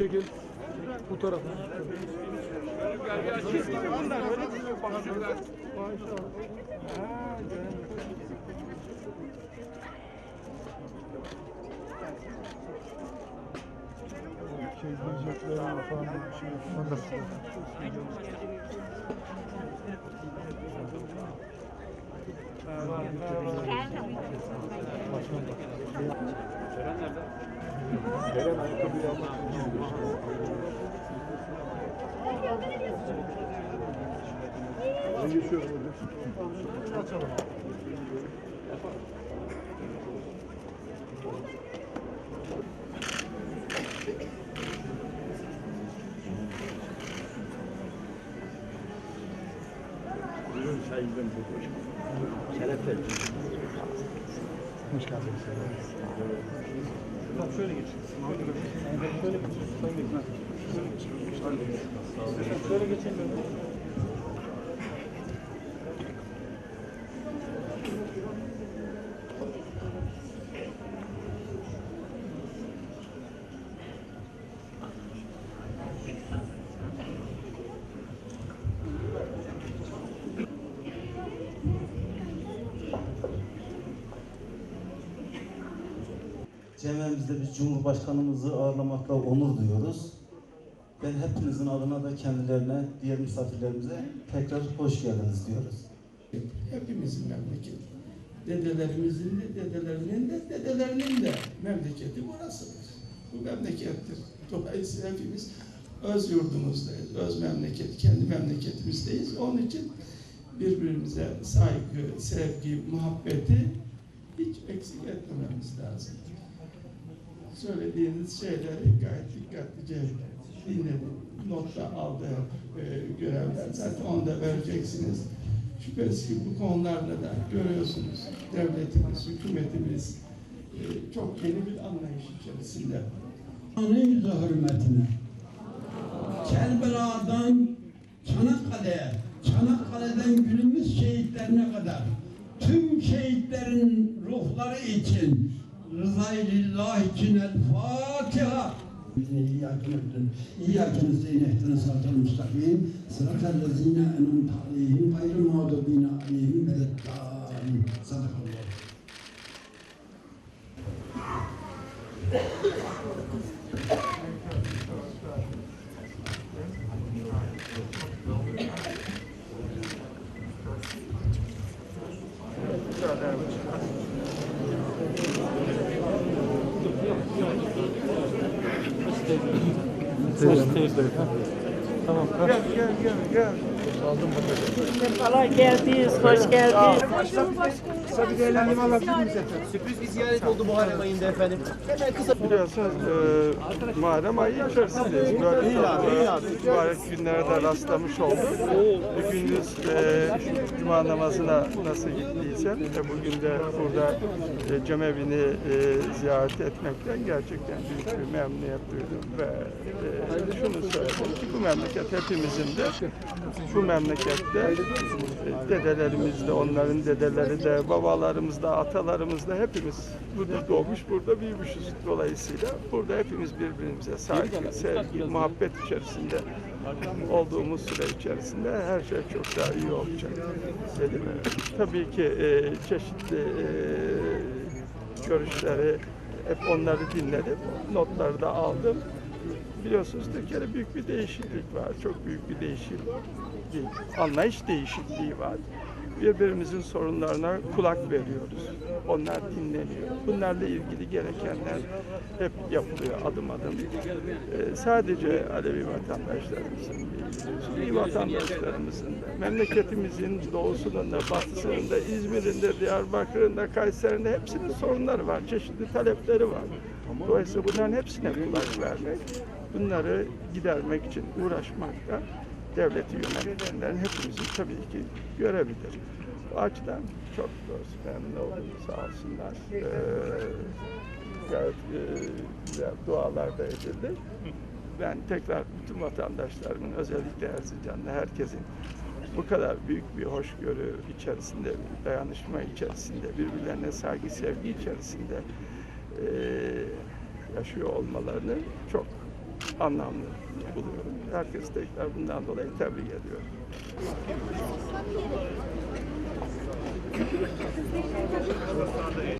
Çekil. Bu tarafa. Şey diyecekler falan bir şey yok. Gelen ayakkabıyı almak Ben geçiyorum hocam. Açalım. Şeref verin. Hoş geldiniz. Tamam şöyle geç. Şöyle geç. Şöyle geçelim. Cemevimizde biz Cumhurbaşkanımızı ağırlamakla onur duyuyoruz. Ben hepinizin adına da kendilerine, diğer misafirlerimize tekrar hoş geldiniz diyoruz. Hepimizin memleketi. Dedelerimizin de, dedelerinin de, dedelerinin de memleketi burasıdır. Bu memlekettir. Dolayısıyla hepimiz öz yurdumuzdayız, öz memleket, kendi memleketimizdeyiz. Onun için birbirimize saygı, sevgi, muhabbeti hiç eksik etmememiz lazım. Söylediğiniz şeyleri gayet dikkatlice dinledim. Notta aldı e, görevler. Zaten onu da vereceksiniz. Şüphesiz ki bu konularda da görüyorsunuz devletimiz, hükümetimiz e, çok yeni bir anlayış içerisinde. Anın yüzü hürmetine. Kerbela'dan Çanakkale'ye, Çanakkale'den günümüz şehitlerine kadar tüm şehitlerin ruhları için rızayı lillah için el Fatiha. Nebdin, iyyâke nesta'in ehdina sıratal müstakim, sıratal lezîne en'amte aleyhim, gayril mağdubîne aleyhim veleddâlin. Sadakallah. Sağ olun. Tamam. Gel gel gel gel. Aldım bakalım. Kolay geldiniz, hoş geldiniz. Kısa bir değerlendirme alabilir miyiz efendim? Sürpriz bir ziyaret oldu Muharrem ayında efendim. Hemen kısa Biliyorsunuz e, Muharrem ayı içerisindeyiz. Böyle İyi abi, çok, iyi abi. mübarek günlere de rastlamış olduk. Bir gündüz e, Cuma namazına nasıl gittiysem e, bugün de burada e, cemevini e, ziyaret etmekten gerçekten büyük bir memnuniyet duydum ve e, şunu söyledim ki bu memleket hepimizin de bu memlekette e, dedelerimiz de onların dedeleri de babalarımız da atalarımız da hepimiz burada doğmuş burada büyümüşüz dolayısıyla burada hepimiz birbirimize saygı, sevgi, muhabbet içerisinde olduğumuz süre içerisinde her şey çok daha iyi olacak dedim. Tabii ki e, çeşitli e, görüşleri hep onları dinledim, notları da aldım. Biliyorsunuz Türkiye'de büyük bir değişiklik var. Çok büyük bir değişiklik. Anlayış değişikliği var. Birbirimizin sorunlarına kulak veriyoruz. Onlar dinleniyor. Bunlarla ilgili gerekenler hep yapılıyor adım adım. Ee, sadece Alevi vatandaşlarımızın değil, iyi vatandaşlarımızın da, memleketimizin doğusunun da, batısının da, İzmir'in de, Diyarbakır'ın da, Kayseri'nin de hepsinin sorunları var. Çeşitli talepleri var. Dolayısıyla bunların hepsine kulak vermek bunları gidermek için uğraşmak da devleti yönetenlerin hepimizin tabii ki görevidir. O açıdan çok doğrusu memnun oldum sağ olsunlar. Ee, e, güzel dualar da edildi. Ben tekrar bütün vatandaşlarımın özellikle Erzincan'da herkesin bu kadar büyük bir hoşgörü içerisinde, bir dayanışma içerisinde, birbirlerine saygı, sevgi içerisinde e, yaşıyor olmalarını çok anlamlı buluyorum. Herkes tekrar bundan dolayı tebrik ediyorum.